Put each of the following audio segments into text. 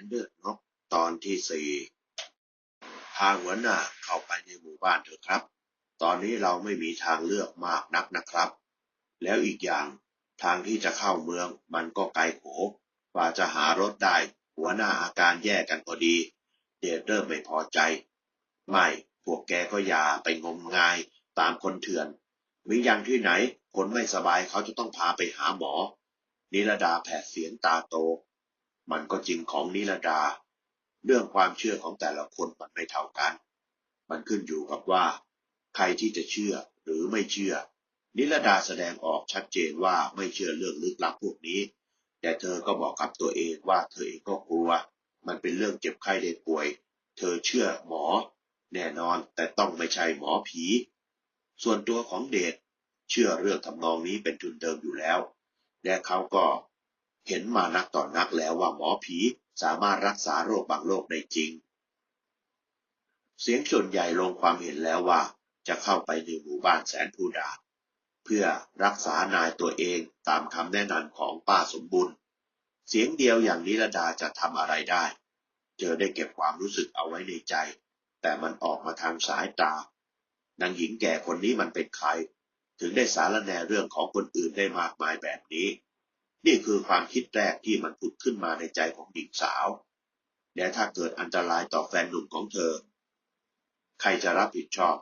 นเดือดนกตอนที่สี่พาหัวหน้าเข้าไปในหมู่บ้านเถอะครับ ตอนนี้เราไม่มีทางเลือกมากนักนะครับ แล้วอีกอย่างทางที่จะเข้าเมืองมันก็ไกลโขกว่าจะหารถได้ หัวหน้าอาการแย่กันพอดี เดชเริ่มไม่พอใจ ไม่พวกแกก็อย่าไปงมงายตามคนเถื่อนมีอย่างที่ไหนคนไม่สบายเขาจะต้องพาไปหาหมอ นิรดาแผดเสียงตาโต มันก็จริงของนิรดา เรื่องความเชื่อของแต่ละคนมันไม่เท่ากัน มันขึ้นอยู่กับว่า ใครที่จะเชื่อหรือไม่เชื่อ นิรดาแสดงออกชัดเจนว่าไม่เชื่อเรื่องลึกลับพวกนี้ แต่เธอก็บอกกับตัวเองว่าเธอเองก็กลัว มันเป็นเรื่องเจ็บไข้ได้ป่วย เธอเชื่อหมอ แน่นอนแต่ต้องไม่ใช่หมอผี ส่วนตัวของเดชเชื่อเรื่องทำนองนี้เป็นทุนเดิมอยู่แล้ว และเขาก็ เห็นมานักต่อนนักแล้วว่าหมอผีสามารถรักษาโรคบางโรคได้จริง เสียงส่วนใหญ่ลงความเห็นแล้วว่า จะเข้าไปในหมู่บ้านแสนภูดา เพื่อรักษานายตัวเองตามคำแนะนำของป้าสมบุญ เสียงเดียวอย่างนิรดาจะทำอะไรได้ เจอได้เก็บความรู้สึกเอาไว้ในใจ แต่มันออกมาทางสายตานางหญิงแก่คนนี้มันเป็นใคร ถึงได้สารแนเรื่องของคนอื่นได้มากมายแบบนี้ นี่คือความคิดแรกที่มันผุดขึ้นมาในใจของหญิงสาว และถ้าเกิดอันตรายต่อแฟนหนุ่มของเธอ ใครจะรับผิดชอบ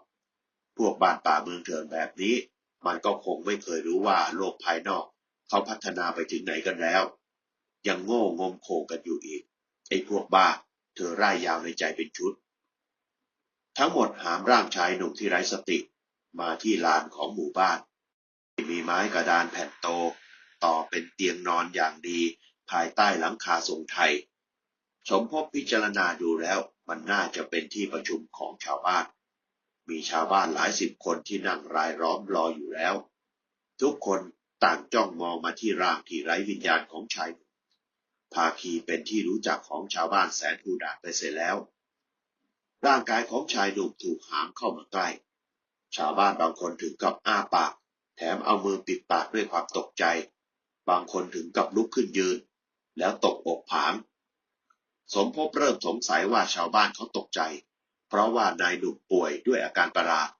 พวกบ้านป่าเมืองเถื่อนแบบนี้ มันก็คงไม่เคยรู้ว่าโลกภายนอกเขาพัฒนาไปถึงไหนกันแล้ว ยังโง่งมโขงกันอยู่อีก ไอ้พวกบ้า เธอร่ายยาวในใจเป็นชุด ทั้งหมดหามร่างชายหนุ่มที่ไร้สติ มาที่ลานของหมู่บ้าน มีไม้กระดานแผ่นโต ต่อเป็นเตียงนอนอย่างดี ภายใต้หลังคาทรงไทย สมภพพิจารณาดูแล้วมันน่าจะเป็นที่ประชุมของชาวบ้าน มีชาวบ้านหลายสิบคนที่นั่งรายล้อมรออยู่แล้ว ทุกคนต่างจ้องมองมาที่ร่างที่ไร้วิญญาณของชายหนุ่มภาคีเป็นที่รู้จักของชาวบ้านแสนภูดาไปเสียแล้ว ร่างกายของชายหนุ่มถูกหามเข้ามาใกล้ ชาวบ้านบางคนถึงกับอ้าปาก แถมเอามือปิดปากด้วยความตกใจ บางคนถึงกับลุกขึ้นยืน แล้วตกอกผาง สมภพเริ่มสงสัยว่าชาวบ้านเขาตกใจ เพราะว่านายหนุ่มป่วยด้วยอาการประหลาด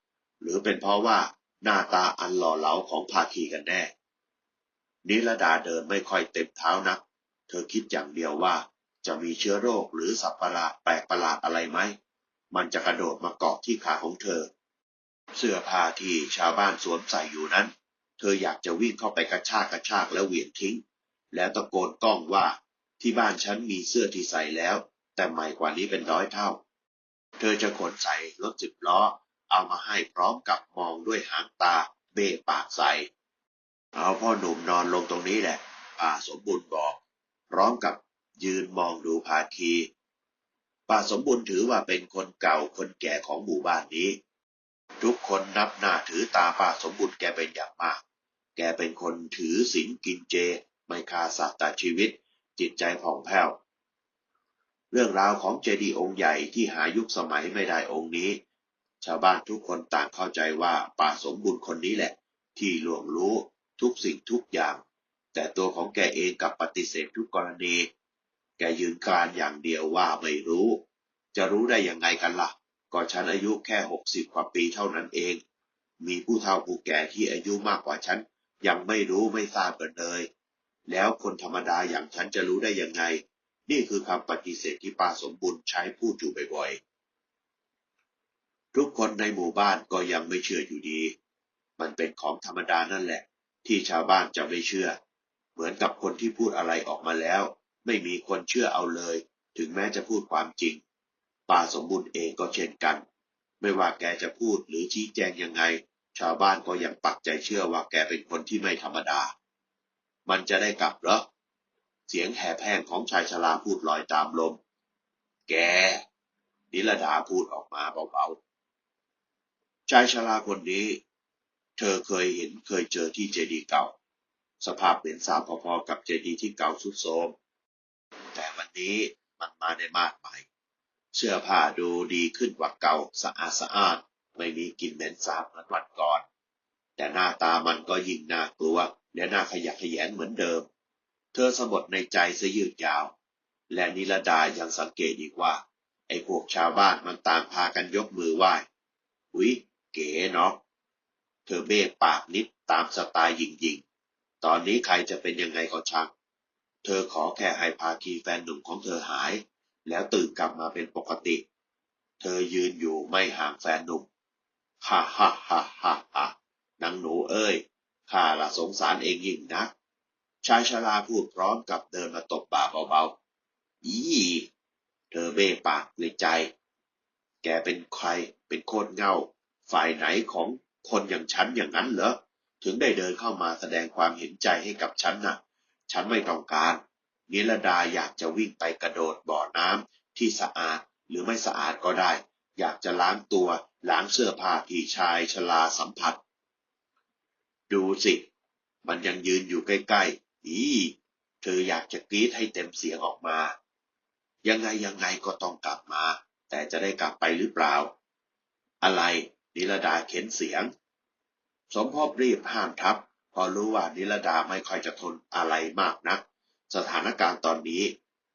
หรือเป็นเพราะว่าหน้าตาอันหล่อเหลาของภาคีกันแน่ นิรดาเดินไม่ค่อยเต็มเท้านัก เธอคิดอย่างเดียวว่าจะมีเชื้อโรคหรือสัตว์ประหลาดแปลกประหลาดอะไรไหม มันจะกระโดดมาเกาะที่ขาของเธอ เสื้อผ้าที่ชาวบ้านสวมใส่อยู่นั้น เธออยากจะวิ่งเข้าไปกระชากกระชากแล้วเหวี่ยงทิ้ง แล้วตะโกนก้องว่าที่บ้านฉันมีเสื้อที่ใส่แล้ว แต่ใหม่กว่านี้เป็นร้อยเท่า เธอจะขนใส่รถสิบล้อ เอามาให้พร้อมกับมองด้วยหางตา เบ้ปากใส่เอาพ่อหนุ่มนอนลงตรงนี้แหละป้าสมบูรณ์บอก พร้อมกับยืนมองดูภาคีป้าสมบูรณ์ถือว่าเป็นคนเก่าคนแก่ของหมู่บ้านนี้ ทุกคนนับหน้าถือตาป้าสมบูรณ์แกเป็นอย่างมาก แกเป็นคนถือศีลกินเจ ไม่ฆ่าสัตว์ตัดชีวิต จิตใจผ่องแผ้ว เรื่องราวของเจดีย์องค์ใหญ่ที่หายุคสมัยไม่ได้องค์นี้ ชาวบ้านทุกคนต่างเข้าใจว่าป่าสมบูรณ์คนนี้แหละ ที่หลวงรู้ทุกสิ่งทุกอย่าง แต่ตัวของแกเองกับปฏิเสธทุกกรณี แกยืนการอย่างเดียวว่าไม่รู้ จะรู้ได้ยังไงกันละ่ะ ก็ฉันอายุแค่หกสิบกว่าปีเท่านั้นเอง มีผู้เฒ่าผู้แก่ที่อายุมากกว่าฉัน ยังไม่รู้ไม่ทราบกันเลย แล้วคนธรรมดาอย่างฉันจะรู้ได้ยังไง นี่คือคำปฏิเสธที่ป้าสมบูรณ์ใช้พูดอยู่บ่อยๆทุกคนในหมู่บ้านก็ยังไม่เชื่ออยู่ดี มันเป็นของธรรมดานั่นแหละ ที่ชาวบ้านจะไม่เชื่อ เหมือนกับคนที่พูดอะไรออกมาแล้ว ไม่มีคนเชื่อเอาเลย ถึงแม้จะพูดความจริงป้าสมบูรณ์เองก็เช่นกัน ไม่ว่าแกจะพูดหรือชี้แจงยังไง ชาวบ้านก็ยังปักใจเชื่อว่าแกเป็นคนที่ไม่ธรรมดา มันจะได้กลับเหรอ เสียงแหบแห้งของชายชราพูดลอยตามลม แก นิรดาพูดออกมาเบาๆ ชายชราคนนี้ เธอเคยเห็นเคยเจอที่เจดีย์เก่า สภาพเป็นสามพอๆกับเจดีย์ที่เก่าสุดโทมแต่วันนี้มันมาในมาดใหม่ เสื้อผ้าดูดีขึ้นกว่าเก่าสะอาดสะอาด ไม่มีกลิ่นเหม็นสาบเหมือนวันก่อน แต่หน้าตามันก็ยิ่งน่ากลัว และน่าขยะแขยงเหมือนเดิม เธอสะบดในใจเสยืดยาว และนิรดายังสังเกตอีกว่า ไอ้พวกชาวบ้านมันต่างพากันยกมือไหว้อุ๊ย เก๋เนาะเธอเบ้ปากนิดตามสไตล์หยิงๆ ตอนนี้ใครจะเป็นยังไงก็ช่าง เธอขอแค่ให้ภาคีแฟนหนุ่มของเธอหาย แล้วตื่นกลับมาเป็นปกติ เธอยืนอยู่ไม่ห่างแฟนหนุ่ม ฮ่าฮ่าฮ่าฮ่าฮ่านางหนูเอ้ย ข้าละสงสารเองยิ่งนัก ชายชราพูดพร้อมกับเดินมาตบบ่าเบาๆ อีเธอเบ้ปากในใจ แกเป็นใคร เป็นโคตรเง่าฝ่ายไหนของคนอย่างฉันอย่างนั้นเหรอ ถึงได้เดินเข้ามาแสดงความเห็นใจให้กับฉันน่ะ ฉันไม่ต้องการนิรดาอยากจะวิ่งไปกระโดดบ่อน้ำที่สะอาดหรือไม่สะอาดก็ได้ อยากจะล้างตัวล้างเสื้อผ้าที่ชายชราสัมผัส ดูสิ มันยังยืนอยู่ใกล้ๆ อีเธออยากจะกรีดให้เต็มเสียงออกมา ยังไงยังไงก็ต้องกลับมา แต่จะได้กลับไปหรือเปล่า อะไรนิรดาเข็นเสียง สมภพรีบห้ามทับ พอรู้ว่านิรดาไม่ค่อยจะทนอะไรมากนัก สถานการณ์ตอนนี้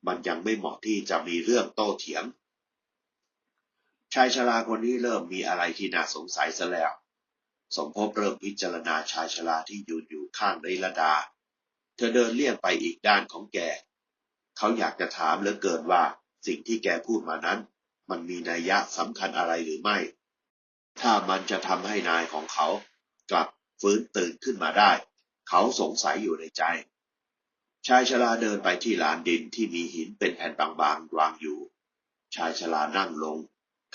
มันยังไม่เหมาะที่จะมีเรื่องโต้เถียง ชายชราคนนี้เริ่มมีอะไรที่น่าสงสัยซะแล้ว สมภพเริ่มพิจารณาชายชราที่ยืนอยู่ข้างนิรดา เธอเดินเลี่ยงไปอีกด้านของแก เขาอยากจะถามเหลือเกินว่าสิ่งที่แกพูดมานั้น มันมีนัยยะสำคัญอะไรหรือไม่ ถ้ามันจะทำให้นายของเขากลับฟื้นตื่นขึ้นมาได้ เขาสงสัยอยู่ในใจ ชายชราเดินไปที่ลานดินที่มีหินเป็นแผ่นบางๆวางอยู่ ชายชรานั่งลง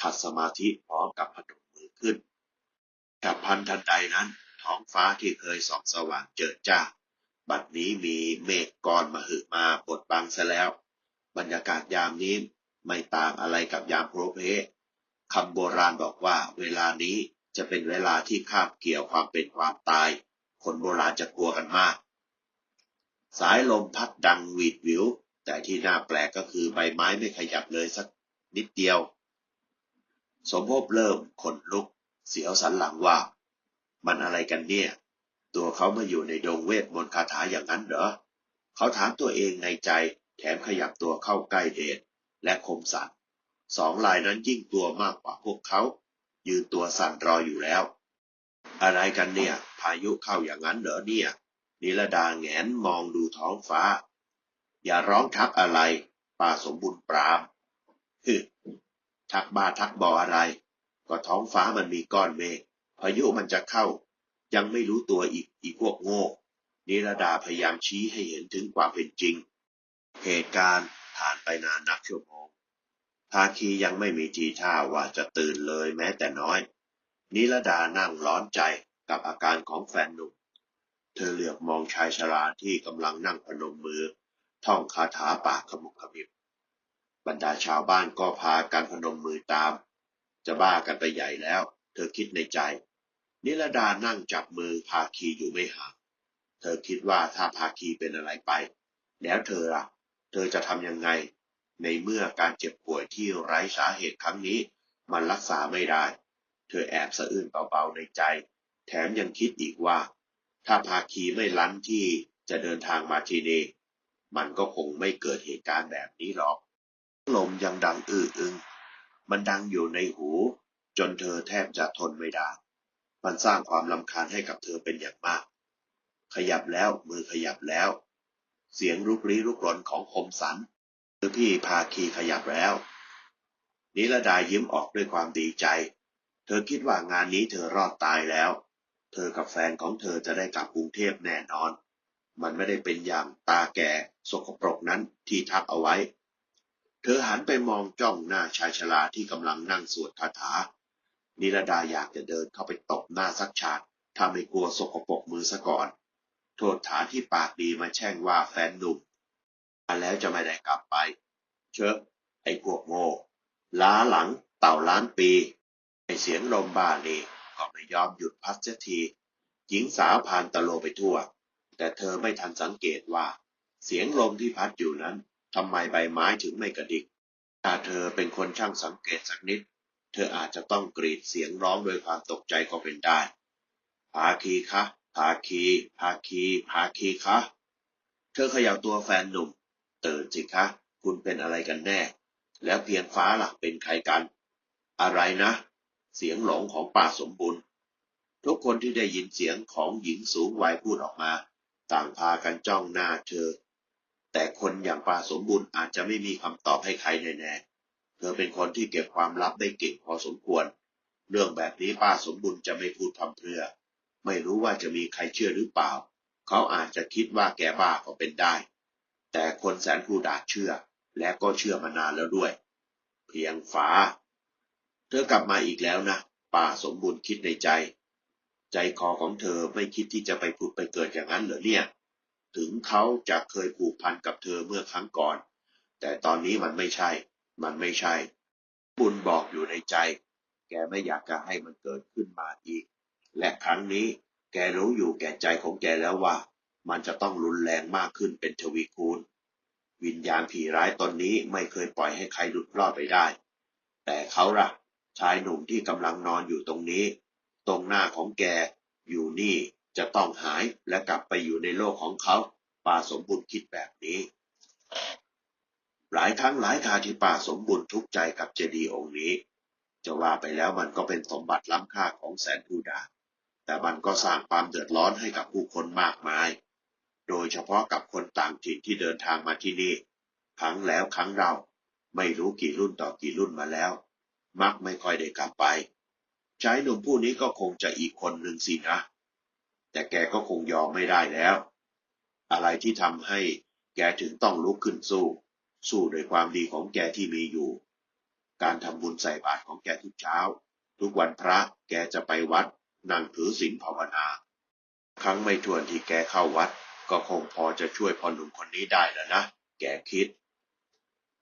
ขัดสมาธิพร้อมกับพนมมือขึ้นกับพันทันใดนั้น ท้องฟ้าที่เคยส่องสว่างเจิดจ้า บัดนี้มีเมฆก้อนมาหึมาบดบังซะแล้ว บรรยากาศยามนี้ไม่ต่างอะไรกับยามโพรเพคำโบราณบอกว่าเวลานี้จะเป็นเวลาที่คาบเกี่ยวความเป็นความตาย คนโบราณจะกลัวกันมาก สายลมพัดดังหวีดวิว แต่ที่น่าแปลกก็คือใบไม้ไม่ขยับเลยสักนิดเดียว สมภพเริ่มขนลุก เสียวสันหลังว่า มันอะไรกันเนี่ย ตัวเขามาอยู่ในดงเวทมนต์คาถาอย่างนั้นเหรอ เขาถามตัวเองในใจแถมขยับตัวเข้าใกล้เดชและคมสันสองลายนั้นยิ่งตัวมากกว่าพวกเขา ยืนตัวสั่นรออยู่แล้ว อะไรกันเนี่ย พายุเข้าอย่างนั้นเหรอเนี่ยนิรดาแงนมองดูท้องฟ้า อย่าร้องทักอะไรป้าสมบุญปรามฮึ ทักบ้าทักบออะไร ก็ท้องฟ้ามันมีก้อนเมฆพายุมันจะเข้า ยังไม่รู้ตัวอีกอีพวกโง่นิรดาพยายามชี้ให้เห็นถึงความเป็นจริง เหตุการณ์ผ่านไปนานนับชั่วโมงภาคียังไม่มีทีท่าว่าจะตื่นเลยแม้แต่น้อย นิรดานั่งร้อนใจกับอาการของแฟนหนุ่ม เธอเหลือบมองชายชราที่กำลังนั่งพนมมือ ท่องคาถาปากขมุกขมิบ บรรดาชาวบ้านก็พากันพนมมือตาม จะบ้ากันไปใหญ่แล้ว เธอคิดในใจ นิรดานั่งจับมือภาคีอยู่ไม่ห่าง เธอคิดว่าถ้าภาคีเป็นอะไรไป แล้วเธอล่ะ เธอจะทำยังไง ในเมื่อการเจ็บป่วยที่ไร้สาเหตุครั้งนี้ มันรักษาไม่ได้ เธอแอบสะอื้นเบาๆในใจ แถมยังคิดอีกว่า ถ้าภาคีไม่ลั้นที่จะเดินทางมาที่นี่มันก็คงไม่เกิดเหตุการณ์แบบนี้หรอก ลมยังดังอื้ออึง มันดังอยู่ในหูจนเธอแทบจะทนไม่ได้ มันสร้างความลำคาญให้กับเธอเป็นอย่างมาก ขยับแล้วมือขยับแล้ว เสียงรุกรี้รุกรนของคมสันคือพี่พาคีขยับแล้ว นิรดายิ้มออกด้วยความดีใจ เธอคิดว่างานนี้เธอรอดตายแล้ว เธอกับแฟนของเธอจะได้กลับกรุงเทพแน่นอน มันไม่ได้เป็นอย่างตาแก่สกปรกนั้นที่ทักเอาไว้ เธอหันไปมองจ้องหน้าชายชราที่กำลังนั่งสวดคาถา นิรดาอยากจะเดินเข้าไปตบหน้าสักฉากถ้าไม่กลัวสกปรกมือซะก่อน โทษฐานที่ปากดีมาแช่งว่าแฟนหนุ่มมาแล้วจะไม่ได้กลับไป เชอะ ไอ้พวกโง่ ล้าหลังเต่าล้านปี ไอเสียงลมบ้านี่ก็ไม่ยอมหยุดพัดเสียที หญิงสาวพานตะโลไปทั่ว แต่เธอไม่ทันสังเกตว่า เสียงลมที่พัดอยู่นั้น ทำไมใบไม้ถึงไม่กระดิก ถ้าเธอเป็นคนช่างสังเกตสักนิด เธออาจจะต้องกรีดเสียงร้องโดยความตกใจก็เป็นได้ ภาคีคะ ภาคี ภาคี ภาคีคะ เธอเขย่าตัวแฟนหนุ่ม ตื่นสิคะ คุณเป็นอะไรกันแน่ แล้วเพียงฟ้าล่ะเป็นใครกัน อะไรนะ เสียงหลงของป้าสมบุญทุกคนที่ได้ยินเสียงของหญิงสูงวัยพูดออกมา ต่างพากันจ้องหน้าเธอ แต่คนอย่างป้าสมบุญอาจจะไม่มีคำตอบให้ใครแน่ๆ เธอเป็นคนที่เก็บความลับได้เก่งพอสมควร เรื่องแบบนี้ป้าสมบุญจะไม่พูดพร่ำเพรื่อ ไม่รู้ว่าจะมีใครเชื่อหรือเปล่า เขาอาจจะคิดว่าแกบ้าก็เป็นได้ แต่คนแสนผู้ดาเชื่อ และก็เชื่อมานานแล้วด้วย เพียงฟ้าเธอกลับมาอีกแล้วนะ ป้าสมบูรณ์คิดในใจ ใจคอของเธอไม่คิดที่จะไปผุดไปเกิดอย่างนั้นเหรอเนี่ย ถึงเขาจะเคยผูกพันกับเธอเมื่อครั้งก่อน แต่ตอนนี้มันไม่ใช่ มันไม่ใช่ บุญบอกอยู่ในใจ แกไม่อยากจะให้มันเกิดขึ้นมาอีก และครั้งนี้แกรู้อยู่แก่ใจของแกแล้วว่า มันจะต้องรุนแรงมากขึ้นเป็นทวีคูณ วิญญาณผีร้ายตนนี้ไม่เคยปล่อยให้ใครหลุดรอดไปได้ แต่เขาล่ะ ชายหนุ่มที่กำลังนอนอยู่ตรงนี้ ตรงหน้าของแกอยู่นี่ จะต้องหายและกลับไปอยู่ในโลกของเขาป่าสมบุญคิดแบบนี้ หลายครั้งหลายคาที่ป่าสมบุญทุกข์ใจกับเจดีย์องค์นี้ จะว่าไปแล้วมันก็เป็นสมบัติล้ำค่าของแสนภูดา แต่มันก็สร้างความเดือดร้อนให้กับผู้คนมากมาย โดยเฉพาะกับคนต่างถิ่นที่เดินทางมาที่นี่ ครั้งแล้วครั้งเรา ไม่รู้กี่รุ่นต่อกี่รุ่นมาแล้ว มักไม่ค่อยได้กลับไปชายหนุ่มผู้นี้ก็คงจะอีกคนหนึ่งสินะ แต่แกก็คงยอมไม่ได้แล้ว อะไรที่ทำให้แกถึงต้องลุกขึ้นสู้ สู้โดวยความดีของแกที่มีอยู่ การทำบุญใส่บาตรของแกทุกเช้า ทุกวันพระแกจะไปวัด นั่งถือศีลภาวนา ครั้งไม่ทวนที่แกเข้าวัด ก็คงพอจะช่วยพ่อหนุ่มคนนี้ได้แล้วนะ แกคิด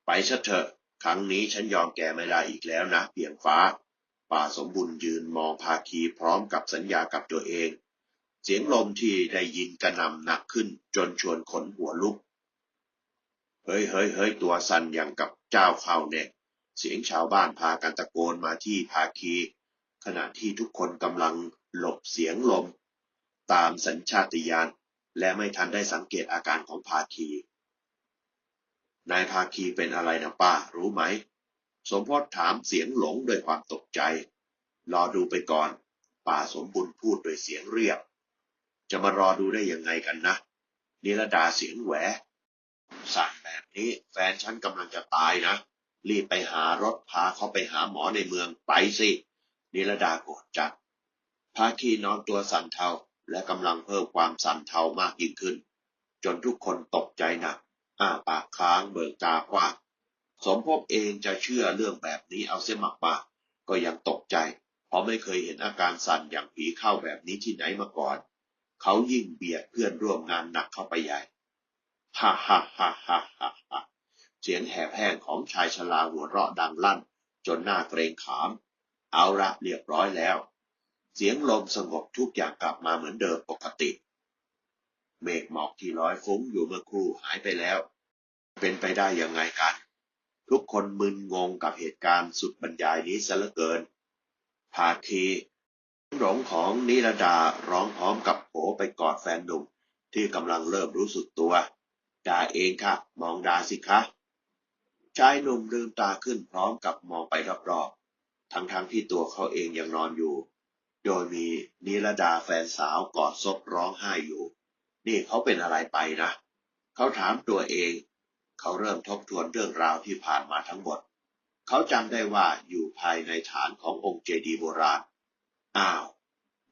ไปซะเถอะ ครั้งนี้ฉันยอมแกไม่ได้อีกแล้วนะเพียงฟ้า ป่าสมบุญยืนมองภาคีพร้อมกับสัญญากับตัวเอง เสียงลมที่ได้ยินกระนำหนักขึ้นจนชวนขนหัวลุก เฮ้ยเฮ้ยเฮ้ยตัวสั่นอย่างกับเจ้าเข้าเนี่ย เสียงชาวบ้านพากันตะโกนมาที่ภาคี ขณะที่ทุกคนกำลังหลบเสียงลม ตามสัญชาตญาณและไม่ทันได้สังเกตอาการของภาคี นายภาคีเป็นอะไรนะป้า รู้ไหม สมพศถามเสียงหลงด้วยความตกใจ รอดูไปก่อน ป่าสมบุญพูดด้วยเสียงเรียบ จะมารอดูได้ยังไงกันนะนิรดาเสียงแหวสั่งแบบนี้แฟนฉันกำลังจะตายนะ รีบไปหารถพาเขาไปหาหมอในเมืองไปสินิรดาโกรธจัดภาคีนอนตัวสั่นเทาและกำลังเพิ่มความสั่นเทามากยิ่งขึ้น จนทุกคนตกใจหนักอ้าปากค้างเบิกตากว้างสมภพเองจะเชื่อเรื่องแบบนี้เอาเสียมากมาก็ยังตกใจ เพราะไม่เคยเห็นอาการสั่นอย่างผีเข้าแบบนี้ที่ไหนมาก่อน เขายิ่งเบียดเพื่อนร่วมงานหนักเข้าไปใหญ่ ฮ่าฮ่าฮ่าฮ่าฮ่าฮ่าเสียงแหบแห้งของชายชราหัวเราะดังลั่น จนหน้าเกรงขาม เอาละเรียบร้อยแล้ว เสียงลมสงบทุกอย่างกลับมาเหมือนเดิมปกติ เมฆหมอกที่ลอยฟุ้งอยู่เมื่อครู่หายไปแล้ว เป็นไปได้ยังไงกัน ทุกคนมึนงงกับเหตุการณ์สุดบรรยายนี้ซะเหลือเกินภาคีหลงของนิรดาร้องพร้อมกับ โผไปกอดแฟนหนุ่มที่กำลังเริ่มรู้สึกตัวดาเองค่ะ มองดาสิคะชายหนุ่มลืมตาขึ้นพร้อมกับมองไปรอบๆทั้งๆทที่ตัวเขาเองยังนอนอยู่ โดยมีนิรดาแฟนสาวกอดซบร้องไห้อยู่ นี่เขาเป็นอะไรไปนะ เขาถามตัวเอง เขาเริ่มทบทวนเรื่องราวที่ผ่านมาทั้งหมด เขาจำได้ว่าอยู่ภายในฐานขององค์เจดีย์โบราณ อ้าว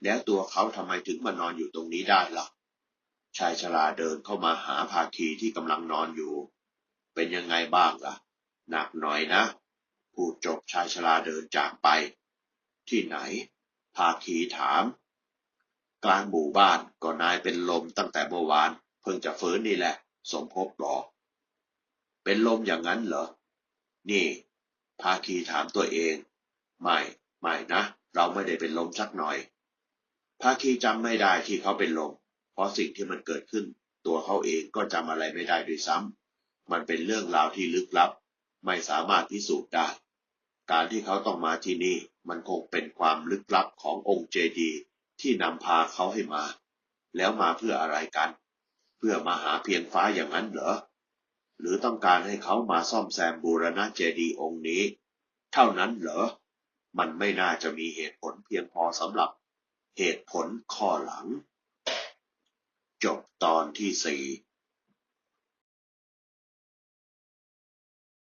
แล้วตัวเขาทำไมถึงมานอนอยู่ตรงนี้ได้ล่ะ ชายชราเดินเข้ามาหาภาคีที่กำลังนอนอยู่ เป็นยังไงบ้างล่ะ หนักหน่อยนะ พูดจบชายชราเดินจากไป ที่ไหน ภาคีถาม กลางหมู่บ้านก็นายเป็นลมตั้งแต่เมื่อวาน เพิ่งจะฟื้นนี่แหละ สมภพบอก เป็นลมอย่างนั้นเหรอ นี่ ภาคีถามตัวเอง ไม่ ไม่นะ เราไม่ได้เป็นลมสักหน่อย ภาคีจำไม่ได้ที่เขาเป็นลม เพราะสิ่งที่มันเกิดขึ้น ตัวเขาเองก็จำอะไรไม่ได้ด้วยซ้ำมันเป็นเรื่องราวที่ลึกลับ ไม่สามารถพิสูจน์ได้ การที่เขาต้องมาที่นี่มันคงเป็นความลึกลับขององค์เจดีที่นำพาเขาให้มา แล้วมาเพื่ออะไรกัน เพื่อมาหาเพียงฟ้าอย่างนั้นเหรอ หรือต้องการให้เขามาซ่อมแซมบูรณะเจดีองค์นี้ เท่านั้นเหรอ มันไม่น่าจะมีเหตุผลเพียงพอสำหรับ เหตุผลข้อหลัง จบตอนที่สี่